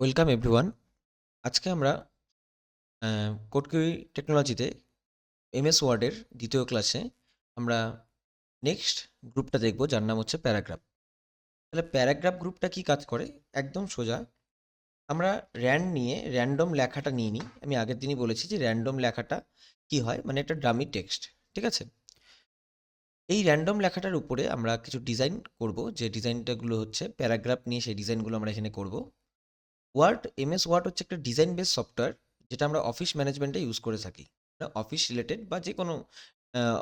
Welcome everyone আজকে আমরা কোটকিউই টেকনোলজিতে এমএস ওয়ার্ডের দ্বিতীয় ক্লাসে আমরা নেক্সট গ্রুপটা দেখব, যার নাম হচ্ছে প্যারাগ্রাফ তাহলে প্যারাগ্রাফ গ্রুপটা কি কাজ করে? একদম সোজা। আমরা র্যান্ড নিয়ে র্যান্ডম লেখাটা নিয়ে নিই। আমি আগের দিনই বলেছি যে র্যান্ডম লেখাটা কি হয়? মানে একটা ডামি টেক্সট ঠিক আছে? এই র্যান্ডম লেখাটার উপরে আমরা কিছু ডিজাইন করব। যে ডিজাইনটাগুলো হচ্ছে প্যারাগ্রাফ নিয়ে সেই ডিজাইনগুলো আমরা এখানে করব। ওয়ার্ড, এমএস ওয়ার্ড হচ্ছে একটা ডিজাইন বেস সফটওয়্যার যেটা আমরা অফিস ম্যানেজমেন্টে ইউজ করে থাকি। অফিস রিলেটেড বা যে কোনো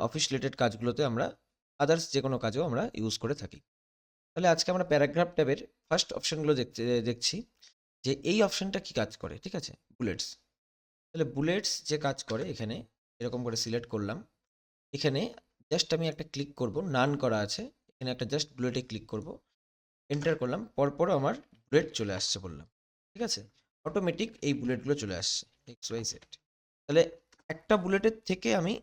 অফিস রিলেটেড কাজগুলোতে আমরা, আদার্স যে কোনো কাজেও আমরা ইউজ করে থাকি। তাহলে আজকে আমরা প্যারাগ্রাফ ট্যাবের ফার্স্ট অপশনগুলো দেখতে, দেখছি যে এই অপশনটা কি কাজ করে, ঠিক আছে? বুলেটস। তাহলে বুলেটস যে কাজ করে এখানে, এরকম করে সিলেক্ট করলাম। এখানে জাস্ট আমি একটা ক্লিক করব, নান করা আছে। এখানে একটা জাস্ট বুলেটে ক্লিক করব। এন্টার করলাম। পরপর আমার বুলেট চলে আসছে বললাম। ঠিক আছে? অটোমেটিক এই বুলেটগুলো চলে আসছে এক্স ওয়াই জেড তাহলে একটা বুলেটের থেকে আমি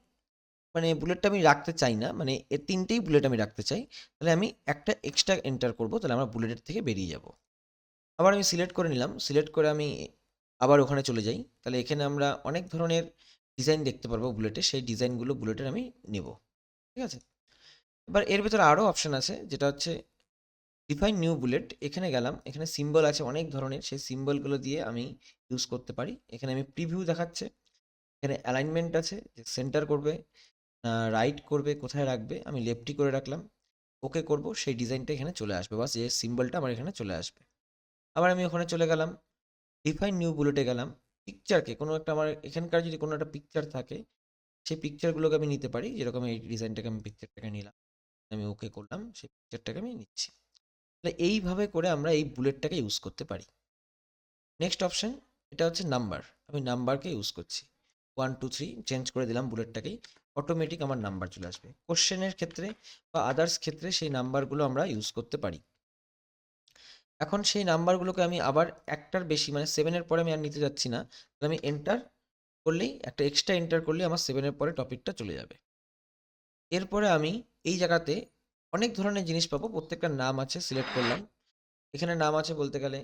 মানে বুলেটটা আমি রাখতে চাই না মানে এ তিনটেই বুলেট আমি রাখতে চাই, তাহলে আমি একটা এক্সট্রা এন্টার করব, তাহলে আমরা বুলেটের থেকে বেরিয়ে যাব। আবার আমি সিলেক্ট করে নিলাম সিলেক্ট করে আমি আবার ওখানে চলে যাই, তাহলে এখানে আমরা অনেক ধরনের ডিজাইন দেখতে পারব বুলেটে সেই ডিজাইনগুলো বুলেটের আমি নেব, ঠিক আছে? এবার এর ভেতরে আরও অপশান আছে, যেটা হচ্ছে ডিফাইন নিউ বুলেট এখানে গেলাম, এখানে সিম্বল আছে অনেক ধরনের, সেই সিম্বলগুলো দিয়ে আমি ইউজ করতে পারি। এখানে আমি প্রিভিউ দেখাচ্ছে, এখানে অ্যালাইনমেন্ট আছে যে সেন্টার করবে রাইট করবে, কোথায় রাখবে, আমি লেফটি করে রাখলাম ওকে করব, সেই ডিজাইনটা এখানে চলে আসবে, বাস এই সিম্বলটা আমার এখানে চলে আসবে। আবার আমি ওখানে চলে গেলাম ডিফাইন নিউ বুলেটে গেলাম পিকচারকে কোনো একটা আমার এখানকার যদি কোনো একটা পিকচার থাকে, সেই পিকচারগুলোকে আমি নিতে পারি, যেরকম এই ডিজাইনটাকে আমি পিকচারটাকে নিলাম, আমি ওকে করলাম, সেই পিকচারটাকে আমি নিচ্ছি। তাহলে এইভাবে করে আমরা এই বুলেটটাকে ইউজ করতে পারি। নেক্সট অপশন এটা হচ্ছে নাম্বার আমি নাম্বারকে ইউজ করছি। ওয়ান টু থ্রি চেঞ্জ করে দিলাম বুলেটটাকেই অটোমেটিক আমার নাম্বার চলে আসবে। কোশ্চেনের ক্ষেত্রে বা আদার্স ক্ষেত্রে সেই নাম্বারগুলো আমরা ইউজ করতে পারি। এখন সেই নাম্বারগুলোকে আমি আবার একটার বেশি মানে সেভেনের পরে আমি আর নিতে যাচ্ছি না। তাহলে আমি এন্টার করলেই, একটা এক্সট্রা এন্টার করলেই আমার সেভেনের পরে টপিকটা চলে যাবে। এরপরে আমি এই জায়গাতে অনেক ধরনের জিনিস পাবো, প্রত্যেকটার নাম আছে সিলেক্ট করলাম। এখানে নাম আছে বলতে গেলে,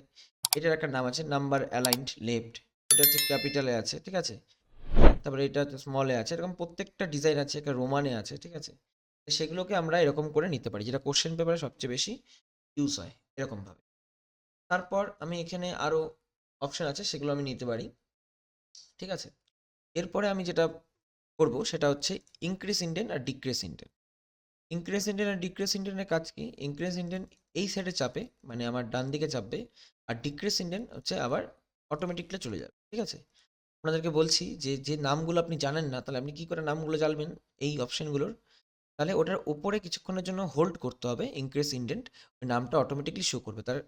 এটার একটা নাম আছে নাম্বার অ্যালাইন্ড লেফট এটা হচ্ছে ক্যাপিটালে আছে, ঠিক আছে? তারপরে এটা হচ্ছে স্মলে আছে, এরকম প্রত্যেকটা ডিজাইন আছে, একটা রোমানে আছে, ঠিক আছে? সেগুলোকে আমরা এরকম করে নিতে পারি, যেটা কোশ্চেন পেপারে সবচেয়ে বেশি ইউজ হয়, এরকমভাবে। তারপর আমি এখানে আরও অপশান আছে, সেগুলো আমি নিতে পারি, ঠিক আছে? এরপরে আমি যেটা করব, সেটা হচ্ছে ইনক্রিজ ইন্ডেন আর ডিক্রিজ ইন্ডেন ইনক্রিজ ইন্ডেন আর ডিক্রিজ ইন্ডেনের কাজ কি? ইনক্রিজ ইন্ডেন এই সাইডে চাপে মানে আমার ডান দিকে চাপবে, আর ডিক্রিজ ইন্ডেন হচ্ছে আবার অটোমেটিকলি চলে যাবে, ঠিক আছে? আপনাদেরকে বলছি যে যে নামগুলো আপনি জানেন না, তাহলে আপনি কি করে নামগুলো জানবেন এই অপশনগুলোর তাহলে ওটার উপরে কিছুক্ষণের জন্য হোল্ড করতে হবে ইনক্রিজ ইন্ডেন্ট ওই নামটা অটোমেটিকলি শো করবে। তার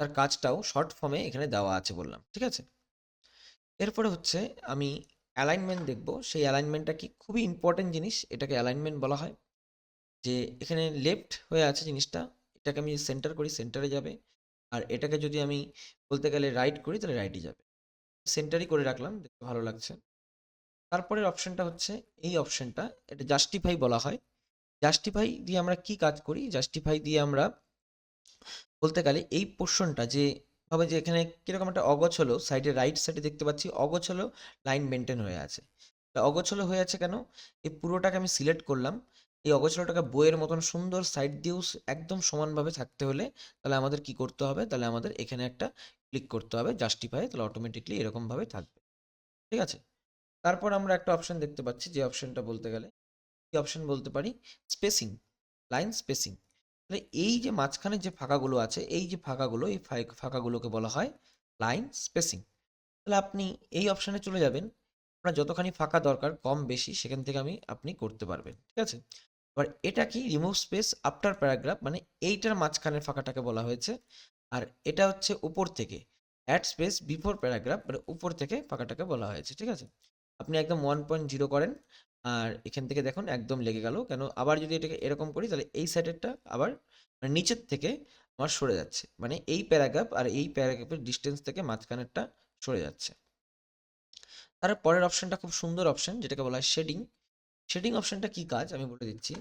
তার কাজটাও শর্ট ফর্মে এখানে দেওয়া আছে বললাম, ঠিক আছে? এরপরে হচ্ছে আমি অ্যালাইনমেন্ট দেখব, সেই অ্যালাইনমেন্টটা কি খুবই ইম্পর্টেন্ট জিনিস, এটাকে অ্যালাইনমেন্ট বলা হয়। যে এখানে লেফট হয়ে আছে জিনিসটা, এটাকে আমি সেন্টার করি সেন্টারে যাবে। আর এটাকে যদি আমি বলতে গেলে রাইট করি, তাহলে রাইটই যাবে। সেন্টারই করে রাখলাম, দেখতে ভালো লাগছে। তারপরের অপশনটা হচ্ছে, এই অপশনটা এটা জাস্টিফাই বলা হয়। জাস্টিফাই দিয়ে আমরা কি কাজ করি? জাস্টিফাই দিয়ে আমরা বলতে গেলে এই পোর্শনটা যে, ভাবে যে এখানে কীরকম একটা অগোছলো সাইডে রাইট সাইডে দেখতে পাচ্ছি, অগোছলো লাইন মেনটেন হয়ে আছে। অগোছলো হয়ে আছে কেন? এই পুরোটাকে আমি সিলেক্ট করলাম। এই অগোছলোটাকে বইয়ের মতন সুন্দর সাইড দিয়েও একদম সমানভাবে থাকতে হলে তাহলে আমাদের কি করতে হবে? তাহলে আমাদের এখানে একটা ক্লিক করতে হবে জাস্টিফাই তাহলে অটোমেটিকলি এরকমভাবে থাকবে। ঠিক আছে? তারপর আমরা একটা অপশন দেখতে পাচ্ছি, যে অপশনটা বলতে গেলে, কি অপশন বলতে পারি? স্পেসিং লাইন স্পেসিং তাহলে এই যে মাঝখানে যে ফাঁকাগুলো আছে, এই যে ফাঁকাগুলো, এই ফাঁকাগুলোকে বলা হয় লাইন স্পেসিং তাহলে আপনি এই অপশানে চলে যাবেন। আপনার যতখানি ফাঁকা দরকার, কম বেশি সেখান থেকে আমি, আপনি করতে পারবেন। ঠিক আছে? এবার এটা কি রিমুভ স্পেস আফটার প্যারাগ্রাফ মানে এইটার মাঝখানের ফাঁকাটাকে বলা হয়েছে। আর এটা হচ্ছে উপর থেকে। অ্যাড স্পেস বিফোর প্যারাগ্রাফ মানে উপর থেকে ফাঁকাটাকে বলা হয়েছে, ঠিক আছে? আপনি একদম ওয়ান পয়েন্ট জিরো করেন, আর এখান থেকে দেখুন একদম লেগে গেল। কেন? আবার যদি এটাকে এরকম করি, তাহলে এই সাইডেরটা আবার মানে নিচের থেকে আমার সরে যাচ্ছে। মানে এই প্যারাগ্রাফ আর এই প্যারাগ্রাফের ডিস্টেন্স থেকে মাঝখানেরটা সরে যাচ্ছে। তার পরের অপশনটা খুব সুন্দর অপশন যেটাকে বলা হয় শেডিং শেডিং অপশনটা কি কাজ? আমি বলে দিচ্ছি।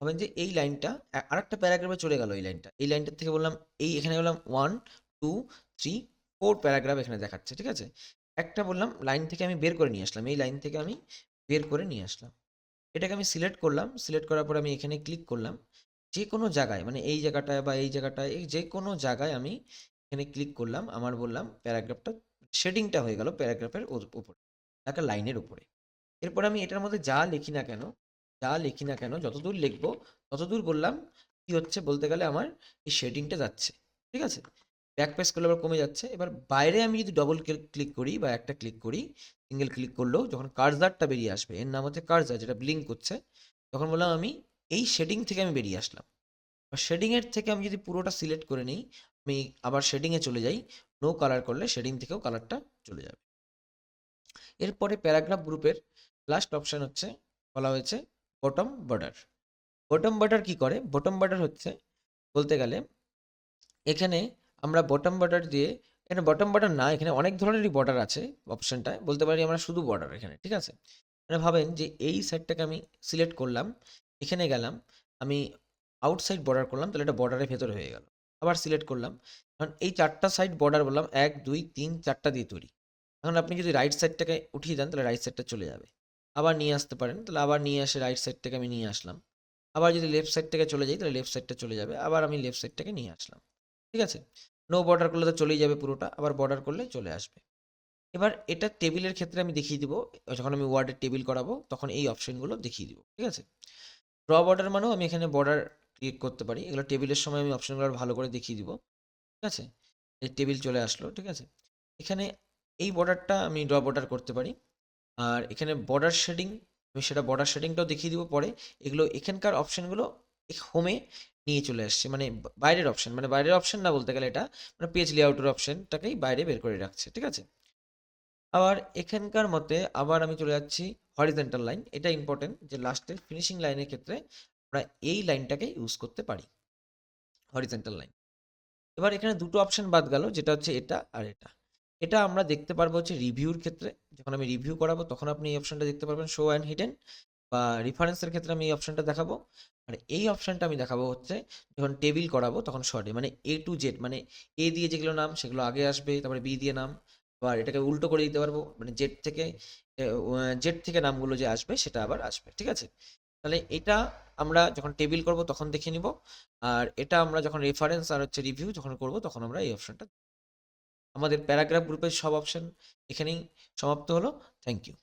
ভাবেন যে এই লাইনটা আরেকটা প্যারাগ্রাফে চলে গেল এই লাইনটা। এই লাইনটার থেকে বললাম, এই এখানে বললাম one two three four paragraph এখানে দেখাচ্ছে, ঠিক আছে? একটা বললাম, লাইন থেকে আমি বের করে নিয়ে আসলাম। এই লাইন থেকে আমি বের করে নিয়ে আসলাম। এটাকে আমি সিলেক্ট করলাম। সিলেক্ট করার পর আমি এখানে ক্লিক করলাম। যে কোনো জায়গায় মানে এই জায়গাটায় বা এই জায়গাটায় যে কোনো জায়গায় আমি এখানে ক্লিক করলাম। আমার বললাম, প্যারাগ্রাফটা শেডিংটা হয়ে গেল প্যারাগ্রাফের উপরে, একটা লাইনের উপরে। এরপর আমি এটার মধ্যে যা লিখি না কেন, যা লিখি না কেন, যতদূর লিখব, ততদূর বললাম কি হচ্ছে বলতে গেলে আমার এই শেডিংটা যাচ্ছে, ঠিক আছে? ব্যাক পেস করলে আবার কমে যাচ্ছে। এবার বাইরে আমি যদি ডবল ক্লিক করি বা একটা ক্লিক করি সিঙ্গেল ক্লিক করলেও যখন কার্জারটা বেরিয়ে আসবে, এর নাম হচ্ছে কার্জার যেটা ব্লিঙ্ক করছে, তখন বললাম আমি এই শেডিং থেকে আমি বেরিয়ে আসলাম। বা শেডিংয়ের থেকে আমি যদি পুরোটা সিলেক্ট করে নিই, আমি আবার শেডিংয়ে চলে যাই নো কালার করলে শেডিং থেকেও কালারটা চলে যাবে। এরপরে প্যারাগ্রাফ গ্রুপের লাস্ট অপশান হচ্ছে, বলা হয়েছে বটম বর্ডার বটম বর্ডার কি করে? বটম বর্ডার হচ্ছে, বলতে গেলে এখানে আমরা বটম বর্ডার দিয়ে, এখানে বটম বর্ডার না, এখানে অনেক ধরনেরই বর্ডার আছে অপশনটায় বলতে পারি আমরা শুধু বর্ডার এখানে, ঠিক আছে? মানে ভাবেন যে এই সাইডটাকে আমি সিলেক্ট করলাম, এখানে গেলাম, আমি আউটসাইড বর্ডার করলাম, তাহলে এটা বর্ডারের ভেতরে হয়ে গেল। আবার সিলেক্ট করলাম, কারণ এই চারটা সাইড বর্ডার বললাম, এক, দুই, তিন, চারটা দিয়ে তৈরি। এখন আপনি যদি রাইট সাইডটাকে উঠিয়ে দেন, তাহলে রাইট সাইডটা চলে যাবে। আবার নিয়ে আসতে পারেন, তাহলে আবার নিয়ে আসে রাইট সাইডটাকে আমি নিয়ে আসলাম। আবার যদি লেফট সাইড থেকে চলে যাই, তাহলে লেফট সাইডটা চলে যাবে, আবার আমি লেফট সাইডটাকে নিয়ে আসলাম। ঠিক আছে? নো বর্ডার করলে তো চলেই যাবে পুরোটা, আবার বর্ডার করলে চলে আসবে। এবার এটা টেবিলের ক্ষেত্রে আমি দেখিয়ে দিব, যখন আমি ওয়ার্ডের টেবিল করাবো, তখন এই অপশনগুলো দেখিয়ে দিব। ঠিক আছে? ড্র বর্ডার মানেও আমি এখানে বর্ডার ক্রিয়েট করতে পারি, এগুলো টেবিলের সময় আমি অপশনগুলো ভালো করে দেখিয়ে দিব। ঠিক আছে? এই টেবিল চলে আসলো, ঠিক আছে? এখানে এই বর্ডারটা আমি ড্র বর্ডার করতে পারি। আর এখানে বর্ডার শেডিং আমি সেটা বর্ডার শেডিংটাও দেখিয়ে দিব পরে। এগুলো এখানকার অপশনগুলো হোমে নিয়ে চলে আসছে। মানে বাইরের অপশন মানে বাইরের অপশান না বলতে গেলে এটা মানে পেজ লেআউটের অপশনটাকেই বাইরে বের করে রাখছে, ঠিক আছে? আবার এখানকার মতে আবার আমি চলে যাচ্ছি হরিজেন্টাল লাইন এটা ইম্পর্টেন্ট যে লাস্টের ফিনিশিং লাইনের ক্ষেত্রে আমরা এই লাইনটাকে ইউজ করতে পারি হরিজেন্টাল লাইন এবার এখানে দুটো অপশান বাদ গেল, যেটা হচ্ছে এটা আর এটা। এটা আমরা দেখতে পারব হচ্ছে রিভিউর ক্ষেত্রে। যখন আমি রিভিউ করাবো, তখন আপনি এই অপশনটা দেখতে পারবেন শো অ্যান্ড হিডেন বা রেফারেন্সের ক্ষেত্রে আমি এই অপশনটা দেখাবো। আর এই অপশনটা আমি দেখাবো হচ্ছে, যখন টেবিল করাবো, তখন শর্টে মানে এ টু জেড মানে এ দিয়ে যেগুলো নাম, সেগুলো আগে আসবে, তারপরে বি দিয়ে নাম আবার এটাকে উল্টো করে দিতে পারব মানে জেড থেকে জেড থেকে নামগুলো যে আসবে, সেটা আবার আসবে, ঠিক আছে? তাহলে এটা আমরা যখন টেবিল করব, তখন দেখে নিব। আর এটা আমরা যখন রেফারেন্স আর হচ্ছে রিভিউ যখন করব, তখন আমরা এই অপশনটা আমাদের প্যারাগ্রাফ গ্রুপের সব অপশান এখানেই সমাপ্ত হলো। Thank you